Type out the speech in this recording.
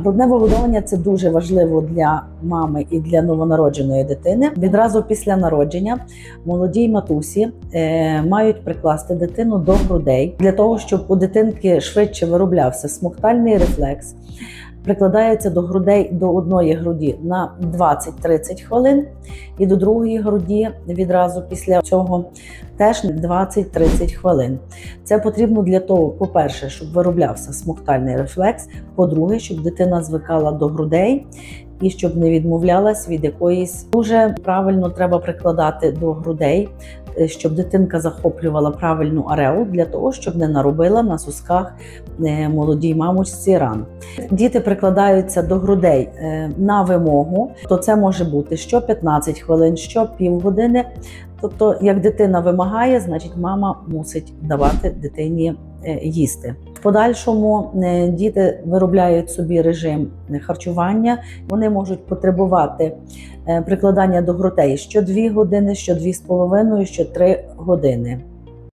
Грудне вигодовування це дуже важливо для мами і для новонародженої дитини. Відразу після народження молодій матусі е, мають прикласти дитину до грудей для того, щоб у дитинки швидше вироблявся смоктальний рефлекс. Прикладається до грудей до одної груді на 20-30 хвилин, і до другої груді відразу після цього теж 20-30 хвилин. Це потрібно для того, по-перше, щоб вироблявся смоктальний рефлекс, по-друге, щоб дитина звикала до грудей і щоб не відмовлялась від якоїсь дуже правильно треба прикладати до грудей, е, щоб дитинка захоплювала правильну ареолу для того, щоб не наробила на сусках е, молодій мамочці ран. Діти прикладаються до грудей е, на вимогу, то це може бути що 15 хвилин, що півгодини. Тобто, як дитина вимагає, значить мама мусить давати дитині їсти. В подальшому е, діти виробляють собі режим харчування. Вони можуть потребувати е, прикладання до грудей що 2 години, що 2,5, що 3 години.